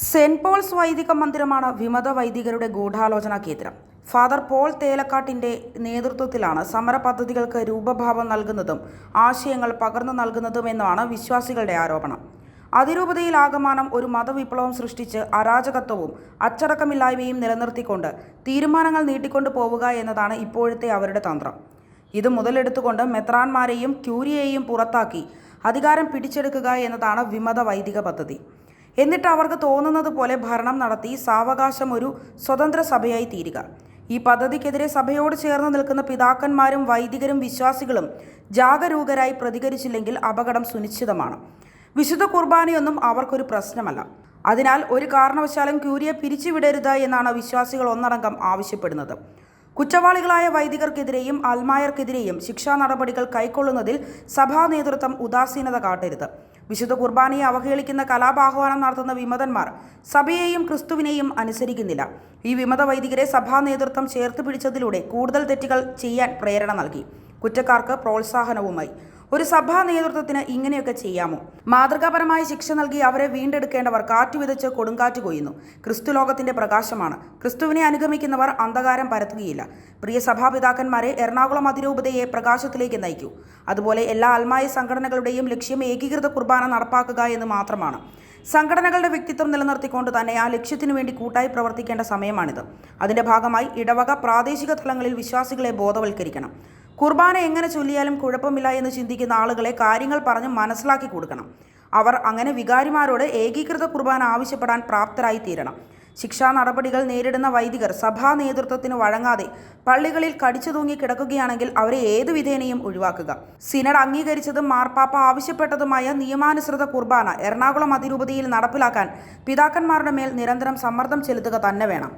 Saint Paul's വൈദിക മന്ദിരമാണ് വിമത വൈദികരുടെ ഗൂഢാലോചനാ കേന്ദ്രം. ഫാദർ പോൾ തേലക്കാട്ടിന്റെ നേതൃത്വത്തിലാണ് സമര പദ്ധതികൾക്ക് രൂപഭാവം നൽകുന്നതും ആശയങ്ങൾ പകർന്നു നൽകുന്നതുമെന്നാണ് വിശ്വാസികളുടെ ആരോപണം. അതിരൂപതയിൽ ആകമാനം ഒരു മതവിപ്ലവം സൃഷ്ടിച്ച് അരാജകത്വവും അച്ചടക്കമില്ലായ്മയും നിലനിർത്തിക്കൊണ്ട് തീരുമാനങ്ങൾ നീട്ടിക്കൊണ്ടു പോവുക എന്നതാണ് ഇപ്പോഴത്തെ അവരുടെ തന്ത്രം. ഇത് മുതലെടുത്തുകൊണ്ട് മെത്രാന്മാരെയും ക്യൂരിയെയും പുറത്താക്കി അധികാരം പിടിച്ചെടുക്കുക എന്നതാണ് വിമത വൈദിക പദ്ധതി. എന്നിട്ട് അവർക്ക് തോന്നുന്നത് പോലെ ഭരണം നടത്തി സാവകാശം ഒരു സ്വതന്ത്ര സഭയായി തീരുക. ഈ പദ്ധതിക്കെതിരെ സഭയോട് ചേർന്ന് നിൽക്കുന്ന പിതാക്കന്മാരും വൈദികരും വിശ്വാസികളും ജാഗരൂകരായി പ്രതികരിച്ചില്ലെങ്കിൽ അപകടം സുനിശ്ചിതമാണ്. വിശുദ്ധ കുർബാനയൊന്നും അവർക്കൊരു പ്രശ്നമല്ല. അതിനാൽ ഒരു കാരണവശാലും ക്യൂരിയെ പിരിച്ചുവിടരുത് എന്നാണ് വിശ്വാസികൾ ഒന്നടങ്കം ആവശ്യപ്പെടുന്നത്. കുറ്റവാളികളായ വൈദികർക്കെതിരെയും അൽമായർക്കെതിരെയും ശിക്ഷാ നടപടികൾ കൈക്കൊള്ളുന്നതിൽ സഭാ നേതൃത്വം ഉദാസീനത കാട്ടരുത്. വിശുദ്ധ കുർബാനയെ അവഹേളിക്കുന്ന കലാപാഹ്വാനം നടത്തുന്ന വിമതന്മാർ സഭയെയും ക്രിസ്തുവിനെയും അനുസരിക്കുന്നില്ല. ഈ വിമത വൈദികരെ സഭാ നേതൃത്വം ചേർത്ത് പിടിച്ചതിലൂടെ കൂടുതൽ തെറ്റുകൾ ചെയ്യാൻ പ്രേരണ നൽകി. കുറ്റക്കാർക്ക് പ്രോത്സാഹനവുമായി. ഒരു സഭാ നേതൃത്വത്തിന് ഇങ്ങനെയൊക്കെ ചെയ്യാമോ? മാതൃകാപരമായ ശിക്ഷ നൽകി അവരെ വീണ്ടെടുക്കേണ്ടവർ കാറ്റ് വിതച്ച് കൊടുങ്കാറ്റ് കൊയ്യുന്നു. ക്രിസ്തു ലോകത്തിന്റെ പ്രകാശമാണ്. ക്രിസ്തുവിനെ അനുഗമിക്കുന്നവർ അന്ധകാരം പരത്തുകയില്ല. പ്രിയ സഭാപിതാക്കന്മാരെ എറണാകുളം അതിരൂപതയെ പ്രകാശത്തിലേക്ക് നയിക്കൂ. അതുപോലെ എല്ലാ അൽമായ സംഘടനകളുടെയും ലക്ഷ്യം ഏകീകൃത കുർബാന നടപ്പാക്കുക എന്ന് മാത്രമാണ്. സംഘടനകളുടെ വ്യക്തിത്വം നിലനിർത്തിക്കൊണ്ട് തന്നെ ആ ലക്ഷ്യത്തിനു വേണ്ടി കൂട്ടായി പ്രവർത്തിക്കേണ്ട സമയമാണിത്. അതിന്റെ ഭാഗമായി ഇടവക പ്രാദേശിക തലങ്ങളിൽ വിശ്വാസികളെ ബോധവൽക്കരിക്കണം. കുർബാന എങ്ങനെ ചൊല്ലിയാലും കുഴപ്പമില്ല എന്ന് ചിന്തിക്കുന്ന ആളുകളെ കാര്യങ്ങൾ പറഞ്ഞ് മനസ്സിലാക്കി കൊടുക്കണം. അവർ അങ്ങനെ വികാരിമാരോട് ഏകീകൃത കുർബാന ആവശ്യപ്പെടാൻ പ്രാപ്തരായി തീരണം. ശിക്ഷാ നടപടികൾ നേരിടുന്ന വൈദികർ സഭാ നേതൃത്വത്തിന് വഴങ്ങാതെ പള്ളികളിൽ കടിച്ചു തൂങ്ങി കിടക്കുകയാണെങ്കിൽ അവരെ ഏതു വിധേനയും ഒഴിവാക്കുക. സിനഡ് അംഗീകരിച്ചതും മാർപ്പാപ്പ ആവശ്യപ്പെട്ടതുമായ നിയമാനുസൃത കുർബാന എറണാകുളം അതിരൂപതയിൽ നടപ്പിലാക്കാൻ പിതാക്കന്മാരുടെ മേൽ നിരന്തരം സമ്മർദ്ദം ചെലുത്തുക തന്നെ വേണം.